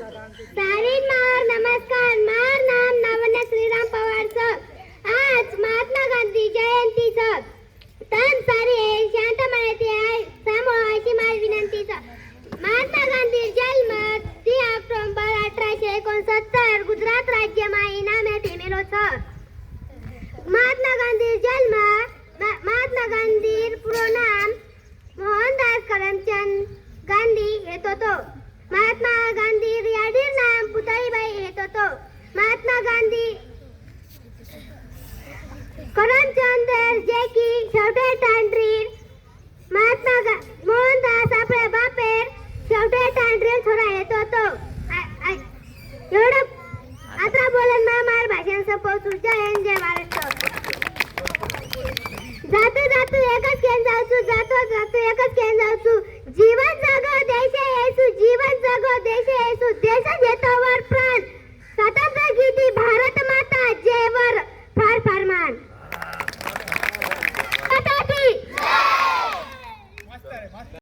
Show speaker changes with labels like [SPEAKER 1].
[SPEAKER 1] सारीन मार नमस्कार मार नाम नावन्य श्रीराम पवार सर आज महात्मा गांधी जयंतीचं. तन सारी शांत माहिती आहे समोर अशी माझी विनंती सर महात्मा गांधी जन्म तीन ऑक्टोबर अठराशे एकोणसत्तर गुजरात राज्य माईना में फेमेलो सर महात्मा गांधी जन्म महात्मा गांधी पूर्ण नाम मोहनदास करमचंद गांधी हेत होतो. एस जॅकी शेवटे तांत्रीन महात्मा बापेर शेवटे थोडा येतो एवढं आता बोलन मा मार भाषण जातो जातो एकच केन जाऊचू जातो जातो एकच केन जाऊचू. जीवन जगो देश येसू जीवन जगो देश येसू देश येतो वर प्राण. स्वतंत्र गीती भारत माता जयवर. फार फार